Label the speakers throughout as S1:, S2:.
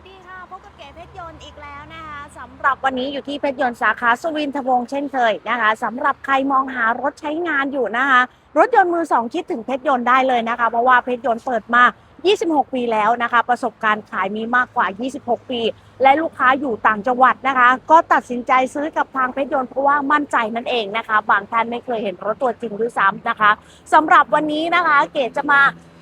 S1: สดีค่ะพบกับเก๋เพชรยนต์อีกแล้วนะคะสำหรับวันนี้อยู่ที่เพชรยนต์สาขาสุวินทวงศ์เช่นเคยนะคะสำหรับใครมองหารถใช้งานอยู่นะคะ รถยนต์มือสองคิดถึงเพชรยนต์ได้เลยนะคะ เพราะว่าเพชรยนต์เปิดมา 26 ปีแล้วนะคะ ประสบการณ์ขายมีมากกว่า 26 ปี และลูกค้าอยู่ต่างจังหวัดนะคะ ก็ตัดสินใจซื้อกับทางเพชรยนต์เพราะว่ามั่นใจนั่นเองนะคะ บางท่านไม่เคยเห็นรถตัวจริงด้วยซ้ำนะคะสำหรับวันนี้นะคะ เก๋จะมา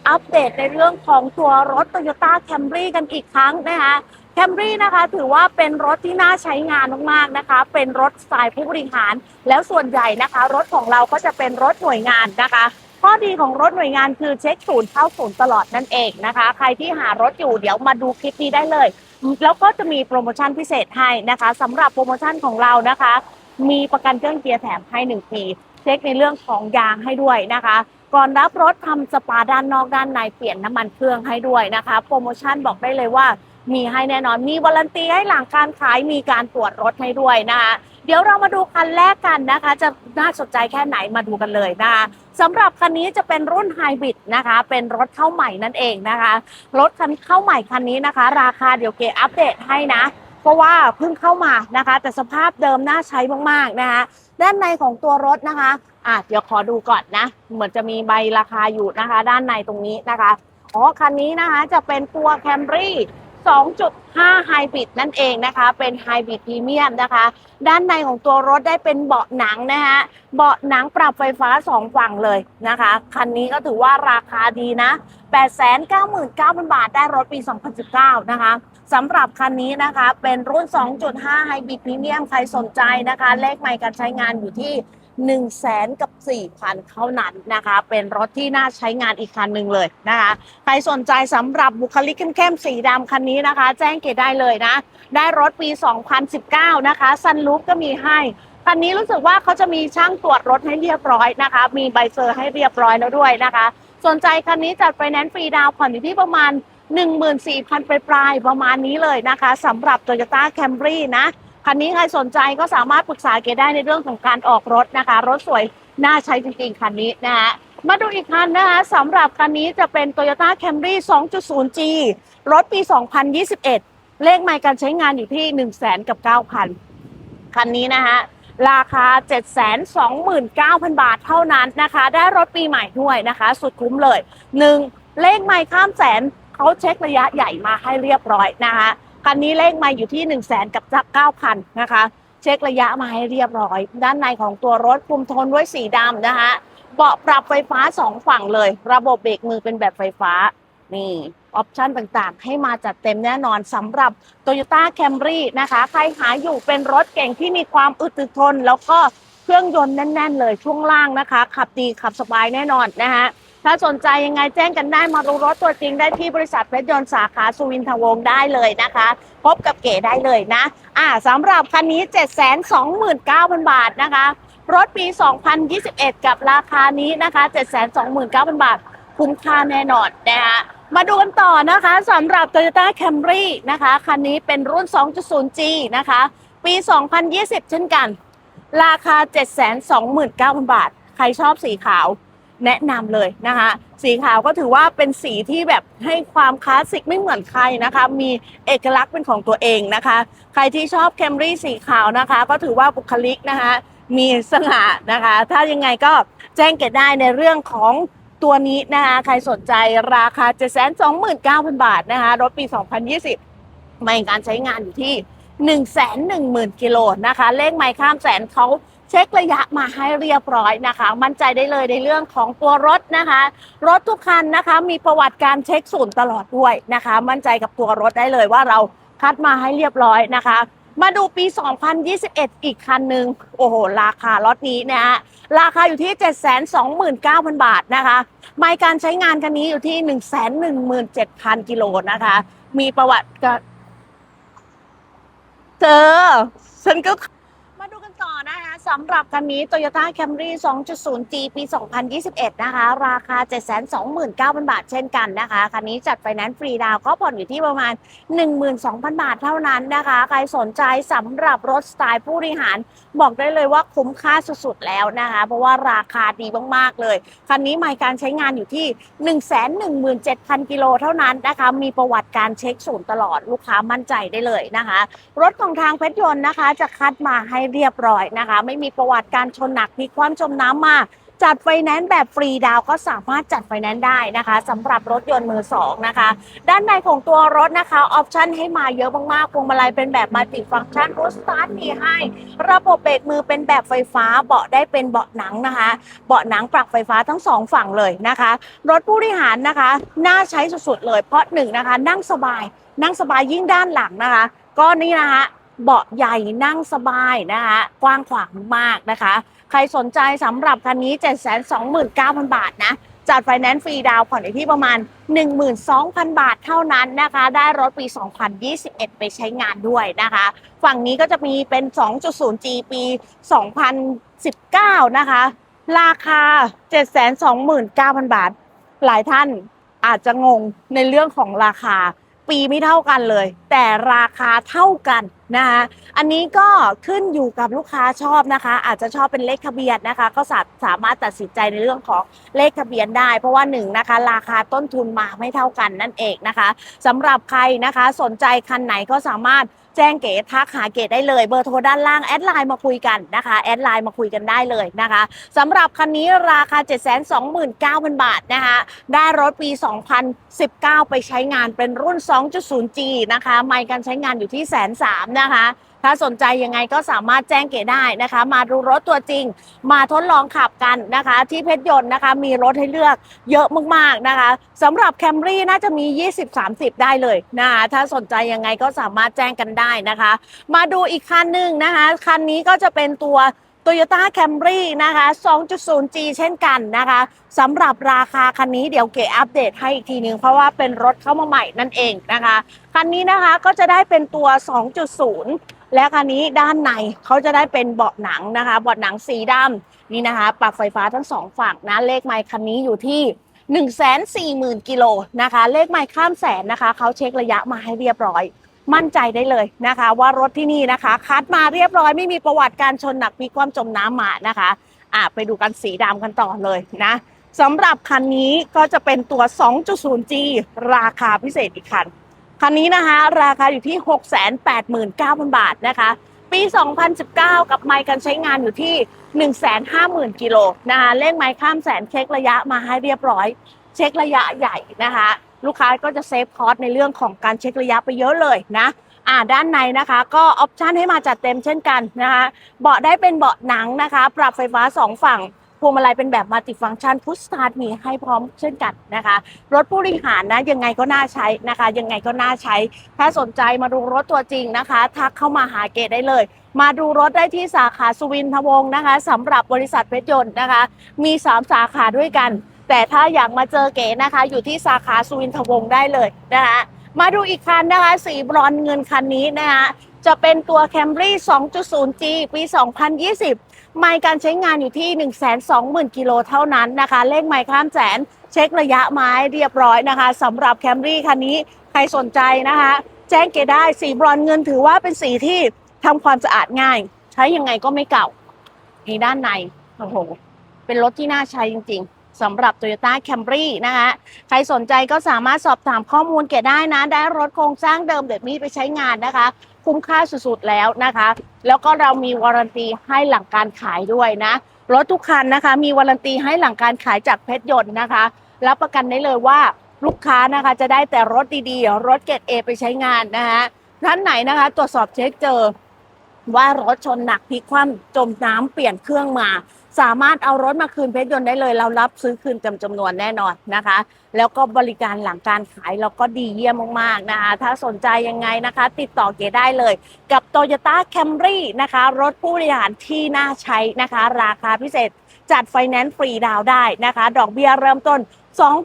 S1: อัปเดตในเรื่องของตัวรถ Toyota Camry กันอีกครั้งนะคะแคมรี่นะคะถือว่าเป็นรถที่น่าใช้งานมากๆนะคะ เป็นรถสายผู้บริหาร แล้วส่วนใหญ่นะคะ รถของเราก็จะเป็นรถหน่วยงานนะคะข้อดีของรถหน่วยงานคือเช็คศูนย์เข้าศูนย์ตลอดนั่นเองนะคะ ใครที่หารถอยู่เดี๋ยวมาดูคลิปนี้ได้เลย แล้วก็จะมีโปรโมชั่นพิเศษให้นะคะสำหรับโปรโมชั่นของเรานะคะ มีประกันเครื่องเกียร์แถมให้หนึ่งปี เช็คในเรื่องของยางให้ด้วยนะคะ ก่อนรับรถทำสปาด้านนอกด้านในเปลี่ยนน้ำมันเครื่องให้ด้วยนะคะ โปรโมชั่นบอกได้เลยว่ามีให้แน่นอน มีวารันตีให้หลังการขายมีการตรวจรถให้ด้วยนะคะเดี๋ยวเรามาดูคันแรกกันนะคะ จะน่าสนใจแค่ไหนมาดูกันเลยนะคะสำหรับคันนี้จะเป็นรุ่นไฮบริดนะคะ เป็นรถเข้าใหม่นั่นเองนะคะ รถคันเข้าใหม่คันนี้นะคะ ราคาเดี๋ยวเกอัปเดตให้นะ เพราะว่าเพิ่งเข้ามานะคะ แต่สภาพเดิมน่าใช้มากๆนะคะด้านในของตัวรถนะคะอะเดี๋ยวขอดูก่อนนะ เหมือนจะมีใบราคาอยู่นะคะ ด้านในตรงนี้นะคะอ๋อคันนี้นะคะจะเป็นตัว Camry 2.5 ไฮบริดนั่นเองนะคะ เป็นไฮบริดพรีเมียมนะคะ ด้านในของตัวรถได้เป็นเบาะหนังนะคะเบาะหนังปรับไฟฟ้า 2 ฝั่งเลยนะคะ คันนี้ก็ถือว่าราคาดีนะ 899,000 บาทได้รถปี 2019 นะคะ สำหรับคันนี้นะคะ เป็นรุ่น 2.5ไฮบริดพรีเมียมใครสนใจนะคะ เลขใหม่การใช้งานอยู่ที่ 1 0 0 0 0แสนกับ4,000 เท่านั้นนะคะ เป็นรถที่น่าใช้งานอีกคันหนึ่งเลยนะคะ ใครสนใจสำหรับบุคลิกเข้มๆสีดำคันนี้นะคะ แจ้งเกดได้เลยนะ ได้รถปี 2019 นะคะซันลูปก็มีให้คันนี้รู้สึกว่าเขาจะมีช่างตรวจรถให้เรียบร้อยนะคะ มีใบเซอร์ให้เรียบร้อยแล้วด้วยนะคะ สนใจคันนี้จัดไฟแนนซ์ฟรีดาวผ่อนอยู่ที่ประมาณ 14,000 ปลายๆประมาณนี้เลยนะคะสำหรับ Toyota Camry นะ คันนี้ใครสนใจก็สามารถปรึกษาเกได้ในเรื่องของการออกรถนะคะ รถสวยน่าใช้จริงๆ คันนี้นะคะมาดูอีกคันนะคะสำหรับคันนี้จะเป็น Toyota Camry 2.0G รถปี 2021 เลขไมล์การใช้งานอยู่ที่ 1 0 0 0 0กับ9,000 คันนี้นะคะราคา 729,000 บาทเท่านั้นนะคะ ได้รถปีใหม่ด้วยนะคะ สุดคุ้มเลย 1. เลขไมล์ข้ามแสน เขาเช็คระยะใหญ่มาให้เรียบร้อยนะคะคันนี้เลขไมาอยู่ที่ 1 0 0 0 0แสนกับ9,000นนะคะ เช็คระยะมาให้เรียบร้อย ด้านในของตัวรถคุมโทนด้วยสีดำนะคะเบาะปรับไฟฟ้า2ฝั่งเลย ระบบเบรกมือเป็นแบบไฟฟ้านี่ออปชันต่างๆ ให้มาจัดเต็มแน่นอนสำหรับ Toyota Camry นะคะ ใครหาอยู่เป็นรถเก่งที่มีความอึดถึกทน แล้วก็เครื่องยนต์แน่น ๆ เลยช่วงล่างนะคะ ขับดีขับสบายแน่นอนนะคะ ถ้าสนใจยังไงแจ้งกันได้มาดูรถตัวจริงได้ที่บริษัทเพชรยนต์สาขาสุวินทวงศ์ได้เลยนะคะ พบกับเก๋ได้เลยนะ อ่าสำหรับคันนี้ 729,000 บาทนะคะ รถปี 2021 กับราคานี้นะคะ 729,000 บาท คุ้มค่าแน่นอนนะคะมาดูกันต่อนะคะสำหรับ Toyota Camry นะคะ คันนี้เป็นรุ่น 2.0G นะคะ ปี 2020 เช่นกัน ราคา 729,000 บาท ใครชอบสีขาว แนะนำเลยนะคะ สีขาวก็ถือว่าเป็นสีที่แบบให้ความคลาสสิกไม่เหมือนใครนะคะ มีเอกลักษณ์เป็นของตัวเองนะคะ ใครที่ชอบแคมรี่สีขาวนะคะ ก็ถือว่าบุคลิกนะคะ มีสง่านะคะ ถ้ายังไงก็แจ้งเกดได้ในเรื่องของตัวนี้นะคะ ใครสนใจราคา 729,000 บาทนะคะ รถปี 2020 ไม่การใช้งานอยู่ที่ 110,000 กิโลนะคะ เลขไม่ข้ามแสนเขา เช็คระยะมาให้เรียบร้อยนะคะ มั่นใจได้เลยในเรื่องของตัวรถนะคะ รถทุกคันนะคะ มีประวัติการเช็คศูนย์ตลอดด้วยนะคะ มั่นใจกับตัวรถได้เลยว่าเราคัดมาให้เรียบร้อยนะคะ มาดูปี 2021 อีกคันหนึ่งโอ้โห ราคารถนี้นะฮะราคาอยู่ที่ 729,000 บาทนะคะไมล์การใช้งานคันนี้อยู่ที่ 117,000 กิโลนะคะ มีประวัติการเธอฉันก็มาดูกันต่อนะคะ สำหรับคันนี้ Toyota Camry 2.0G ปี 2021 นะคะ ราคา 729,000 บาทเช่นกันนะคะ คันนี้จัดไฟแนนซ์ฟรีดาวก็ผ่อนอยู่ที่ประมาณ 12,000 บาทเท่านั้นนะคะ ใครสนใจสำหรับรถสไตล์ผู้บริหาร บอกได้เลยว่าคุ้มค่าสุดๆแล้วนะคะ เพราะว่าราคาดีมากๆเลย คันนี้หมายการใช้งานอยู่ที่ 117,000 กิโลเท่านั้นนะคะ มีประวัติการเช็คศูนย์ตลอดลูกค้ามั่นใจได้เลยนะคะ รถของทางเพชรยนต์นะคะจะคัดมาให้เรียบร้อยนะคะไม่มีประวัติการชนหนักพลิกคว่ำจมน้ำมาจัดไฟแนนซ์แบบฟรีดาวก็สามารถจัดไฟแนนซ์ได้นะคะสำหรับรถยนต์มือสองนะคะ ด้านในของตัวรถนะคะออปชันให้มาเยอะมากๆพวงมาลัยเป็นแบบมัลติฟังก์ชันรถสตาร์ทมีให้ ระบบเบรกมือเป็นแบบไฟฟ้าเบาะได้เป็นเบาะหนังนะคะ เบาะหนังปรับไฟฟ้าทั้งสองฝั่งเลยนะคะ รถผู้บริหารนะคะน่าใช้สุดๆเลยเพราะหนึ่งนะคะ นั่งสบาย นั่งสบายยิ่งด้านหลังนะคะ ก็นี่นะคะ เบาะใหญ่นั่งสบายนะคะกว้างขวางมากนะคะ ใครสนใจสำหรับคันนี้ 729,000 บาทนะจัดไฟแนนซ์ฟรีดาวผ่อนอยู่ที่ประมาณ 12,000 บาทเท่านั้นนะคะ ได้รถปี 2021 ไปใช้งานด้วยนะคะ ฝั่งนี้ก็จะมีเป็น 2.0G ปี 2019 นะคะ ราคา 729,000 บาท หลายท่านอาจจะงงในเรื่องของราคา ปีไม่เท่ากันเลย แต่ราคาเท่ากัน นะคะอันนี้ก็ขึ้นอยู่กับลูกค้าชอบนะคะ อาจจะชอบเป็นเลขทะเบียนนะคะ ก็สาสามารถตัดสินใจในเรื่องของเลขทะเบียนได้ เพราะว่าหนึ่งนะคะ ราคาต้นทุนมาไม่เท่ากันนั่นเองนะคะสำหรับใครนะคะ สนใจคันไหนก็สามารถแจ้งเก๋ทักหาเก๋ได้เลยเบอร์โทรด้านล่างแอดไลน์มาคุยกันนะคะแอดไลน์มาคุยกันได้เลยนะคะสำหรับคันนี้ราคา 729,000 บาทนะคะได้รถปี 2019 ไปใช้งานเป็นรุ่น 2.0G นะคะ ไมค์การใช้งานอยู่ที่แสนสามนะคะ ถ้าสนใจยังไงก็สามารถแจ้งเก๋ได้นะคะ มาดูรถตัวจริง มาทดลองขับกันนะคะ ที่เพชรยนต์นะคะ มีรถให้เลือกเยอะมากๆนะคะสำหรับแคมรี่น่าจะมี 20-30 ได้เลยนะคะถ้าสนใจยังไงก็สามารถแจ้งกันได้นะคะ มาดูอีกคันหนึ่งนะคะ คันนี้ก็จะเป็นตัว Toyota Camry นะคะ 2.0G เช่นกันนะคะสำหรับราคาคันนี้เดี๋ยวเก๋อัปเดตให้อีกทีนึง เพราะว่าเป็นรถเข้ามาใหม่นั่นเองนะคะ คันนี้นะคะก็จะได้เป็นตัว 2.0 และคันนี้ด้านในเขาจะได้เป็นเบาะหนังนะคะ เบาะหนังสีดำนี่นะคะ ปรับไฟฟ้าทั้งสองฝั่งนะ เลขไมค์คันนี้อยู่ที่1 4 0 0 0 0กิโลนะคะ เลขไมค์ข้ามแสนนะคะ เขาเช็คระยะมาให้เรียบร้อย มั่นใจได้เลยนะคะ ว่ารถที่นี่นะคะ คัดมาเรียบร้อยไม่มีประวัติการชนหนักพลิกคว่ำจมน้ำมานะคะอะไปดูกันสีดำกันต่อเลยนะสำหรับคันนี้ก็จะเป็นตัว 2.0G ราคาพิเศษอีกคัน คันนี้นะคะ ราคาอยู่ที่ 689,000 บาทนะคะ ปี 2019 กับไมค์การใช้งานอยู่ที่ 150,000 กิโลนะคะเลขไมค์ข้ามแสนเช็คระยะมาให้เรียบร้อย เช็คระยะใหญ่นะคะ ลูกค้าก็จะเซฟคอสในเรื่องของการเช็คระยะไปเยอะเลยนะอ่าด้านในนะคะก็ออปชันให้มาจัดเต็มเช่นกันนะคะเบาะได้เป็นเบาะหนังนะคะ ปรับไฟฟ้าสองฝั่งพวงมาลัยเป็นแบบมัลติฟังก์ชันพุชสตาร์ทมีให้พร้อมเช่นกันนะคะ รถผู้บริหารนะยังไงก็น่าใช้นะคะ ยังไงก็น่าใช้ ถ้าสนใจมาดูรถตัวจริงนะคะ ทักเข้ามาหาเกดได้เลย มาดูรถได้ที่สาขาสุวินทวงศ์นะคะสำหรับบริษัทเพชรยนต์นะคะ มี 3 สาขาด้วยกัน แต่ถ้าอยากมาเจอเก๋นะคะ อยู่ที่สาขาสุวินทวงศ์ได้เลยนะคะมาดูอีกคันนะคะ สีบรอนเงินคันนี้นะคะจะเป็นตัว Camry 2.0G ปี 2020 ไมล์การใช้งานอยู่ที่ 120,000 กิโลเท่านั้นนะคะ เลขไมล์ข้ามแสน เช็คระยะไม้เรียบร้อยนะคะสำหรับ Camry คันนี้ใครสนใจนะคะ แจ้งเกได้สีบรอนเงินถือว่าเป็นสีที่ทำความสะอาดง่าย ใช้ยังไงก็ไม่เก่านี่ด้านในโอ้โหเป็นรถที่น่าใช้จริง ๆ สำหรับ Toyota Camry นะคะ ใครสนใจก็สามารถสอบถามข้อมูลเกดได้นะ ได้รถโครงสร้างเดิมแบบนี้ไปใช้งานนะคะ คุ้มค่าสุดๆแล้วนะคะ แล้วก็เรามีวารันตีให้หลังการขายด้วยนะ รถทุกคันนะคะ มีวารันตีให้หลังการขายจากเพชรยนต์นะคะรับประกันได้เลยว่าลูกค้านะคะจะได้แต่รถดีๆ รถเกรดเอไปใช้งานนะคะท่านไหนนะคะ ตรวจสอบเช็คเจอ ว่ารถชนหนักพลิกคว่ำจมน้ำเปลี่ยนเครื่องมา สามารถเอารถมาคืนเพชรยนต์ได้เลย เรารับซื้อคืนเต็มจำนวนแน่นอนนะคะ แล้วก็บริการหลังการขายเราก็ดีเยี่ยมมากๆนะคะ ถ้าสนใจยังไงนะคะ ติดต่อเก๋ได้เลย กับ Toyota Camry นะคะ รถผู้บริหารที่น่าใช้นะคะ ราคาพิเศษจัดไฟแนนซ์ฟรีดาวได้นะคะ ดอกเบี้ยเริ่มต้น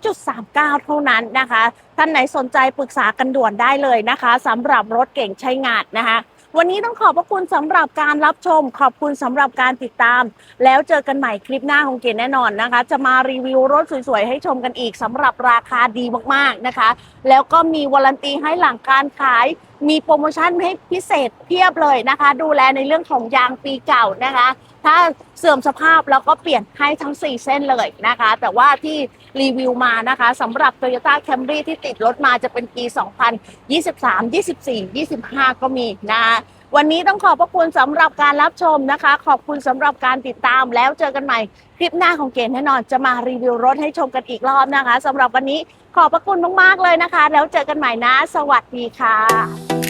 S1: 2.39 เท่านั้นนะคะ ท่านไหนสนใจปรึกษากันด่วนได้เลยนะคะสำหรับรถเก่งใช้งานนะคะ วันนี้ต้องขอบพระคุณสำหรับการรับชม ขอบคุณสำหรับการติดตาม แล้วเจอกันใหม่คลิปหน้าของเกณฑ์แน่นอนนะคะ จะมารีวิวรถสวยๆ ให้ชมกันอีกสำหรับราคาดีมากๆนะคะ แล้วก็มีวารันตีให้หลังการขาย มีโปรโมชั่นให้พิเศษเพียบเลยนะคะ ดูแลในเรื่องของยางปีเก่านะคะ ถ้าเสื่อมสภาพแล้วก็เปลี่ยนให้ทั้ง 4 เส้นเลยนะคะ แต่ว่าที่ รีวิวมานะคะสำหรับ Toyota Camry ที่ติดรถมาจะเป็นปี 2023 24 25 ก็มีนะคะวันนี้ต้องขอบพระคุณสำหรับการรับชมนะคะ ขอบคุณสำหรับการติดตามแล้วเจอกันใหม่ คลิปหน้าของเกณฑ์แน่นอนจะมารีวิวรถให้ชมกันอีกรอบนะคะสำหรับวันนี้ขอบพระคุณมากๆเลยนะคะ แล้วเจอกันใหม่นะ สวัสดีค่ะ